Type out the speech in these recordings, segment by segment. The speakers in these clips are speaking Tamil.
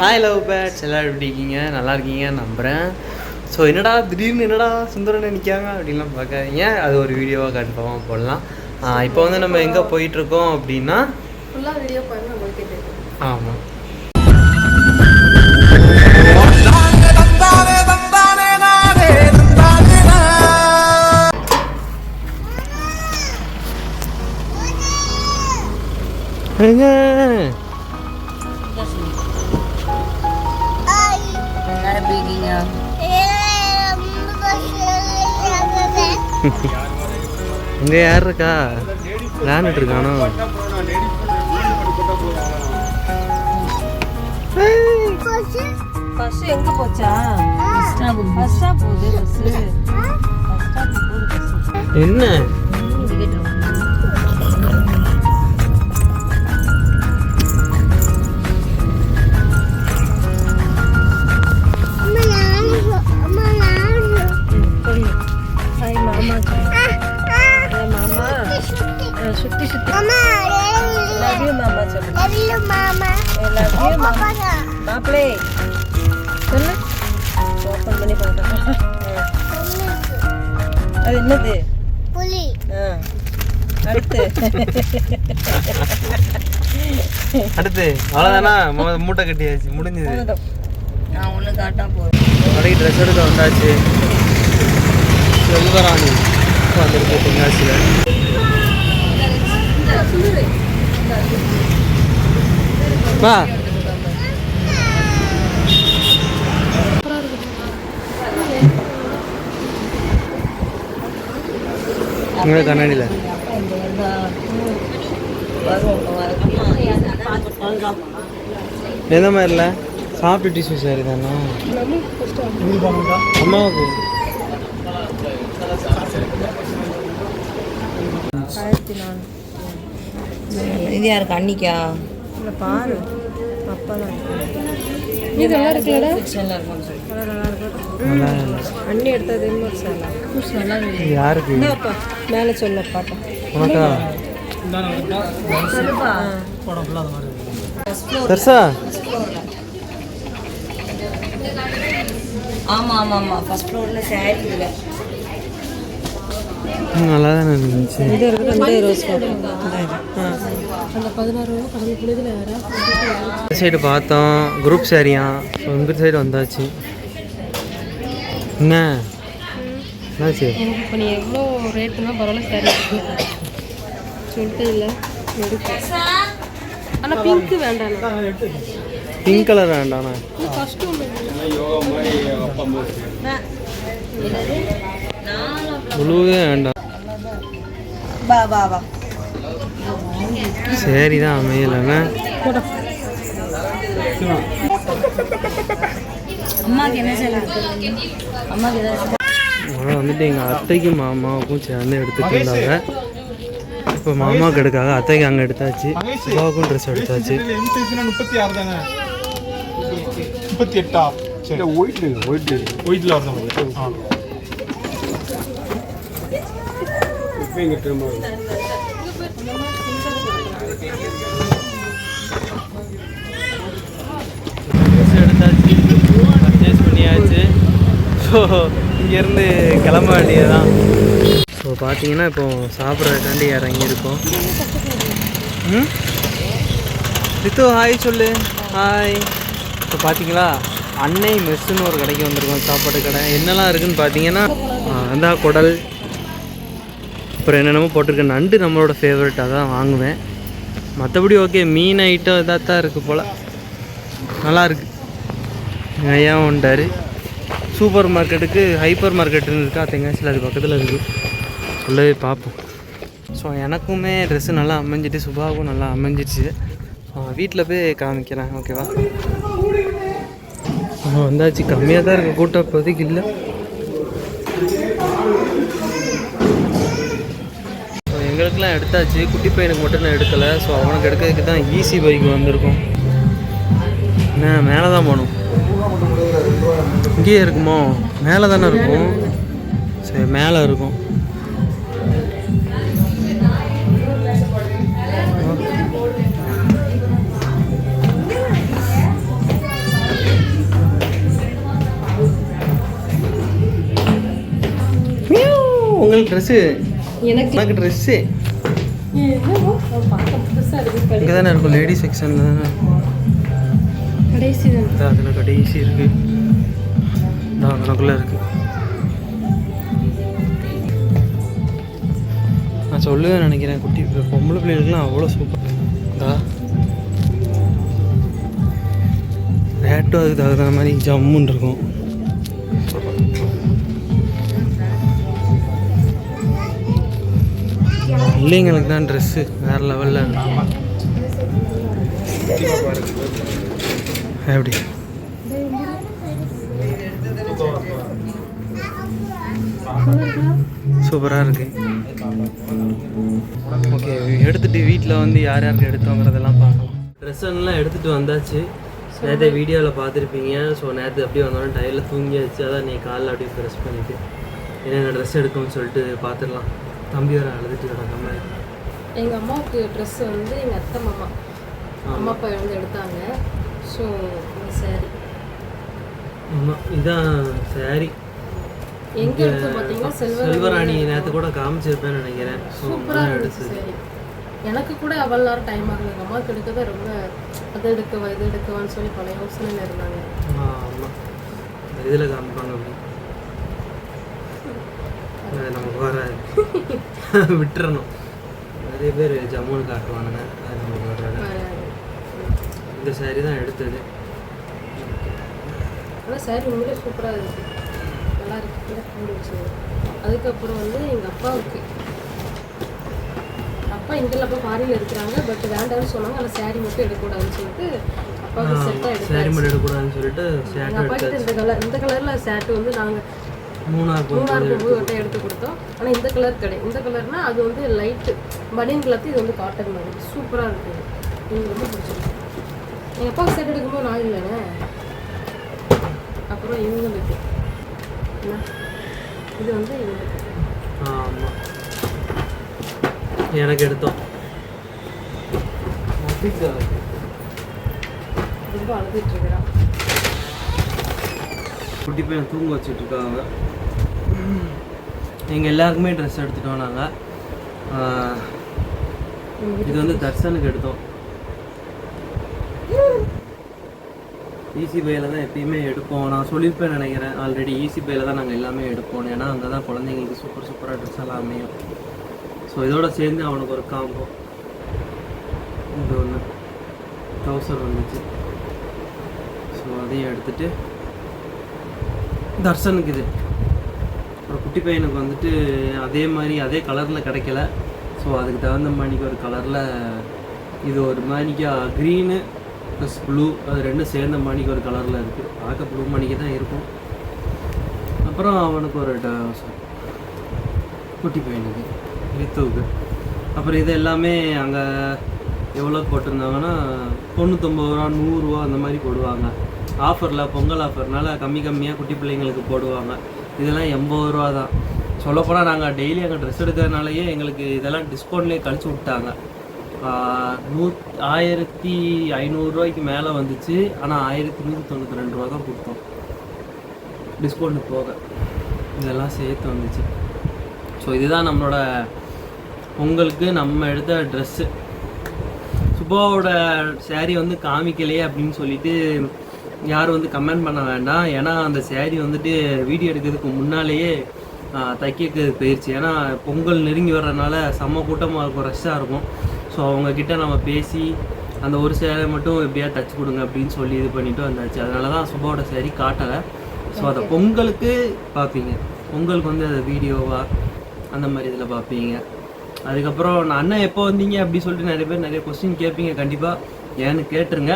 ஹாய் லவ் பேட்ஸ் எல்லோரும் எப்படி இருக்கீங்க? நல்லா இருக்கீங்க நம்புகிறேன் ஸோ என்னடா திடீர்னு என்னடா சுந்தரன் நிற்காங்க அப்படின்லாம் பார்க்காதீங்க. அது ஒரு வீடியோவாக கன்ஃபார்மாக போடலாம். இப்போ வந்து நம்ம எங்கே போயிட்டுருக்கோம் அப்படின்னா? ஃபுல்லாக வீடியோ ஆமாம் இங்க யார் இருக்கா? விளையாண்டுட்டு இருக்கானோ பஸ் எங்க போச்சா? என்ன? மாமா சொல்லு மாப்பிளே சொல்லு ஓப்பன் பண்ணி பார்க்கலாம் அது என்னது ஆ அடுத்து அடுத்து அவ்வளோதானா மூட்டை கட்டியாச்சு முடிஞ்சது. நான் ஒன்று காட்டா போதும் அப்படியே ட்ரெஸ் எடுக்க வந்தாச்சு செல்வராணி வந்திருக்கு தென்காசியில் வா. இங்கே கண்ணாடியில். எந்த மாதிரில? சாப்பிட்டு டிஷ்யூ சாரி தானா? அம்மாவுக்கு. ஆயிரத்தி நானூறு. இது யாருக்கு அன்னிக்கா இல்லை பாரு. அப்பா தான் இது நல்லா இருக்குல்லடா. நல்லா இருக்கும். அண்ணி எடுத்தது இன்னொரு சார் நல்லா இது யாருக்கு? அப்பா மேலே சொல்ல பாப்பா உனக்கா? சொல்லுப்பா பெருசா? ஆமாம் ஆமாம் ஆமாம் ஃபர்ஸ்ட் ஃப்ளோரில் சாரி இல்லை. நல்லா தானே இருந்துச்சு. இது இருக்குது ரெண்டே ரோஸ் அந்த பதினாறு சைடு பார்த்தோம் குரூப் சாரியா ஸோ இந்த சைடு வந்தாச்சு. என்ன? என்னாச்சு? இப்போ நீ எவ்வளோ ரேட்டுனா பரவாயில்ல சரி சொல்லிட்டு இல்லை. ஆனால் பிங்க்கு வேண்டாம். பிங்க் கலர் வேண்டாண்ணா கஷ்டம் ப்ளூவே வேண்டாம். வா வா வா. சரி தான் அவன் வந்துட்டு எங்கள் அத்தைக்கும் மாமாவுக்கும் சேர்ந்து எடுத்துட்டு இருந்தாங்க இப்போ மாமாவுக்கு எடுக்காக அத்தைக்கு அங்கே எடுத்தாச்சு. சிவாவுக்கும் ட்ரெஸ் எடுத்தாச்சு. முப்பத்தி ஆறு தானே முப்பத்தி எட்டா சரி ஒயிட்ல ஒயிட்ல ஒயிட்ல வரதான் ஆ இப்போ இங்கே எடுத்தாச்சு பர்ச்சேஸ் பண்ணியாச்சு. ஸோ இங்கேருந்து கிளம்ப வேண்டியதுதான். ஸோ பார்த்தீங்கன்னா இப்போ சாப்பிட்றதுக்காண்டி இறங்கியிருக்கோம். ம்? ரித்து ஹாய் சொல்லு. ஹாய் இப்போ பார்த்தீங்களா அன்னை மெஸ்ஸுன்னு ஒரு கடைக்கு வந்திருக்கோம் சாப்பாடு கடை. என்னெல்லாம் இருக்குதுன்னு பார்த்தீங்கன்னா அந்த குடல் அப்புறம் என்னென்னமோ போட்டிருக்க நண்டு நம்மளோட ஃபேவரட்டாக தான் வாங்குவேன். மற்றபடி ஓகே மீன் ஐட்டம் இதாக தான் இருக்குது போல். நல்லா இருக்கு. எங்கள் ஐயா வந்துட்டார் சூப்பர் மார்க்கெட்டுக்கு ஹைப்பர் மார்க்கெட்டுன்னு இருக்கா தெங்காசியில் அது பக்கத்தில் இருக்குது சொல்லவே பார்ப்போம். ஸோ எனக்குமே ட்ரெஸ்ஸு நல்லா அமைஞ்சிட்டு சுபாவுக்கும் நல்லா அமைஞ்சிருச்சு. வீட்டில் போய் காமிக்கிறேன் ஓகேவா வந்தாச்சு. கம்மியாக தான் இருக்குது கூட்டம் இப்போதைக்கு இல்லை. அவங்களுக்குலாம் எடுத்தாச்சு. குட்டி பையனுக்கு மட்டும் நான் எடுக்கலை. ஸோ அவனுக்கு எடுக்கிறதுக்கு தான் ஈஸி பைக் வந்திருக்கும். நான் மேலே தான் போகணும். இங்கேயே இருக்குமோ? மேலே தானே இருக்கும். சரி மேலே இருக்கும். உங்களுக்கு ட்ரெஸ்ஸு எனக்கு எனக்கு ட்ரெஸ்ஸு இங்கே தானே இருக்கும் லேடி செக்ஷனில் தானே கடைசி அதில் கடைசி இருக்கு. தான் கணக்குள்ள இருக்கு. நான் சொல்லுவேன் நினைக்கிறேன் குட்டி பொம்பளை பிள்ளைகளுக்குலாம் அவ்வளோ சூப்பர் இதா. ரேட்டும் அதுக்கு தகுந்த மாதிரி ஜம்முன்னு இருக்கும். பிள்ளைங்களுக்கு தான் ட்ரெஸ்ஸு வேறு லெவலில் எப்படி? சூப்பராக இருக்கு. ஓகே எடுத்துட்டு வீட்டில் வந்து யார் யாருக்கு எடுத்தோங்கிறதெல்லாம் பார்க்கலாம். ட்ரெஸ் எல்லாம் எடுத்துகிட்டு வந்தாச்சு. நேற்று வீடியோவில் பார்த்துருப்பீங்க. ஸோ நேற்று அப்படியே வந்தோடனே டயரில் தூங்கியாச்சு. அதான் நீ காலைல அப்படியே ப்ரெஸ் பண்ணிவிட்டு என்னென்ன ட்ரெஸ் எடுக்கணும்னு சொல்லிட்டு பார்த்துடலாம். தம்பி வர அழுதுட்டு கிடக்காம எங்கள் அம்மாவுக்கு ட்ரெஸ் வந்து எங்கள் அத்தை மாமா. அம்மா அப்பா வந்து எடுத்தாங்க. So saree. ஆமாம் இதான் சாரி எங்கே எடுத்து பார்த்தீங்கன்னா செல்வர் செல்வராணி நேற்று கூட காமிச்சிருப்பேன்னு நினைக்கிறேன். சூப்பராக இருந்துச்சு சரி எனக்கு கூட அவ்வளோ நேரம் டைம் ஆகல எங்கள் அம்மாவுக்கு எடுக்க தான் ரொம்ப அது எடுக்கவா இது எடுக்கவான்னு சொல்லி பல யோசனையில் இருந்தாங்க. ஆமாம் இதில் காமிப்பாங்க அப்படி. நமக்கு விட்டுறணும். நிறைய பேர் ஜம்முன்னு காட்டுவானுங்க. அது இந்த சாரி தான் எடுத்தது. ஆனால் சாரி உண்மையிலே சூப்பராக இருக்கு. நல்லா இருக்கு. அதுக்கப்புறம் வந்து எங்கள் அப்பாவுக்கு. அப்பா இங்கெல்லாம் அப்பா ஃபாரினில் இருக்கிறாங்க. பட் வேண்டாம்னு சொன்னாங்க. ஆனால் சாரி மட்டும் எடுக்கக்கூடாதுன்னு சொல்லிட்டு அப்பாவுக்கு செட்டாக சாரி எடுத்தாச்சு மட்டும் எடுக்கக்கூடாதுன்னு சொல்லிட்டு அப்பா கிட்ட இந்த கலர் இந்த கலரில் சேட்டு வந்து நாங்கள் மூணார் மூணார் எடுத்து கொடுத்தோம். ஆனால் இந்த கலர் கிடையாது இந்த கலர்னா அது வந்து லைட்டு பனியன் கலர்த்து இது வந்து காட்டன் மாதிரி சூப்பராக இருக்குது எனக்கு ரொம்ப பிடிச்சிருக்கு எங்கள் அப்பாவுக்கு செட் எடுக்கும்போது நான் இல்லைண்ணே. அப்புறம் இவங்களுக்கு. என்ன? இது வந்து இவங்களுக்கு. ஆமாம் எனக்கு எடுத்தோம். ரொம்ப அழுதுட்டு இருக்கிறான். குட்டி பையன் தூங்க வச்சுட்டு இருக்காங்க. எங்கள் எல்லாருக்குமே ட்ரெஸ் எடுத்துட்டோம் நாங்கள் இது வந்து தர்சனுக்கு எடுத்தோம். ஈசி பையில் தான் எப்பயுமே எடுப்போம். நான் சொல்லியிருப்பேன் நினைக்கிறேன். ஆல்ரெடி ஈசி பையில் தான் நாங்கள் எல்லாமே எடுப்போம். ஏன்னா அங்கே தான் குழந்தைங்களுக்கு சூப்பர் சூப்பராக ட்ரெஸ் எல்லாம் அமையும். ஸோ இதோட சேர்ந்து அவனுக்கு ஒரு காம்போ இது ஒன்று ட்ரௌசர் வந்துச்சு. ஸோ அதையும் எடுத்துட்டு தர்சனுக்கு இது அப்புறம் குட்டி பையனுக்கு வந்துட்டு அதே மாதிரி அதே கலரில் கிடைக்கல. ஸோ அதுக்கு தகுந்த மாதிரிக்கு ஒரு கலரில் இது ஒரு மாதிரிக்கா க்ரீனு ப்ளஸ் ப்ளூ அது ரெண்டும் சேர்ந்த மாதிரிக்கு ஒரு கலரில் இருக்குது பார்க்க ப்ளூ மணிக்கு தான் இருக்கும். அப்புறம் அவனுக்கு ஒரு ட- குட்டி பையனுக்கு ரித்துவுக்கு அப்புறம் இது எல்லாமே அங்கே எவ்வளோ போட்டிருந்தாங்கன்னா தொண்ணூத்தொம்பது ரூபா நூறுரூவா அந்த மாதிரி போடுவாங்க. ஆஃபரில் பொங்கல் ஆஃபர்னால கம்மி கம்மியாக குட்டி பிள்ளைங்களுக்கு போடுவாங்க. இதெல்லாம் எண்பது ரூபா தான். சொல்லப்போனால் நாங்கள் டெய்லி அங்கே ட்ரெஸ் எடுக்கிறதுனாலயே எங்களுக்கு இதெல்லாம் டிஸ்கவுண்ட்லேயே கழிச்சு விட்டாங்க. நூ ஆயிரத்தி ஐநூறுரூவாய்க்கு மேலே வந்துச்சு. ஆனால் ஆயிரத்தி நூற்றி தொண்ணூற்றி ரெண்டு ரூபா தான் கொடுத்தோம். டிஸ்கவுண்ட் போக. இதெல்லாம் சேர்த்து வந்துச்சு. ஸோ இதுதான் நம்மளோட பொங்கலுக்கு நம்ம எடுத்த ட்ரெஸ்ஸு சுபாவோட சேரீ வந்து காமிக்கலையே அப்படின்னு சொல்லிட்டு யாரும் வந்து கமெண்ட் பண்ண வேண்டாம். ஏன்னா அந்த saree வந்துட்டு வீடியோ எடுக்கிறதுக்கு முன்னாலேயே ஆஹ், தைக்க போயிடுச்சு ஏன்னா பொங்கல் நெருங்கி வர்றதுனால செம்ம கூட்டமாக இருக்கும் ரஷ்ஷாக இருக்கும். ஸோ அவங்கக்கிட்ட நம்ம பேசி அந்த ஒரு சேலை மட்டும் எப்படியா தச்சு கொடுங்க அப்படின்னு சொல்லி இது பண்ணிட்டு வந்தாச்சு. அதனால தான் சுபாவோட saree காட்டலை. ஸோ அதை பொங்கலுக்கு பார்ப்பீங்க. பொங்கலுக்கு வந்து அதை வீடியோவாக அந்த மாதிரி இதில் பார்ப்பீங்க. அதுக்கப்புறம் நான் அண்ணன் எப்போ வந்தீங்க? அப்படி சொல்லிட்டு நிறைய பேர் நிறைய கொஸ்டின் கேட்பீங்க. கண்டிப்பாக ஏன்னு கேட்டுருங்க.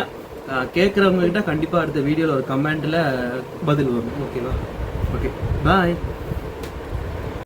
கேட்குறவங்க கிட்ட கண்டிப்பாக அடுத்த வீடியோவில் ஒரு கமெண்ட்டில் பதில் வரும். ஓகேவா? ஓகே. பாய்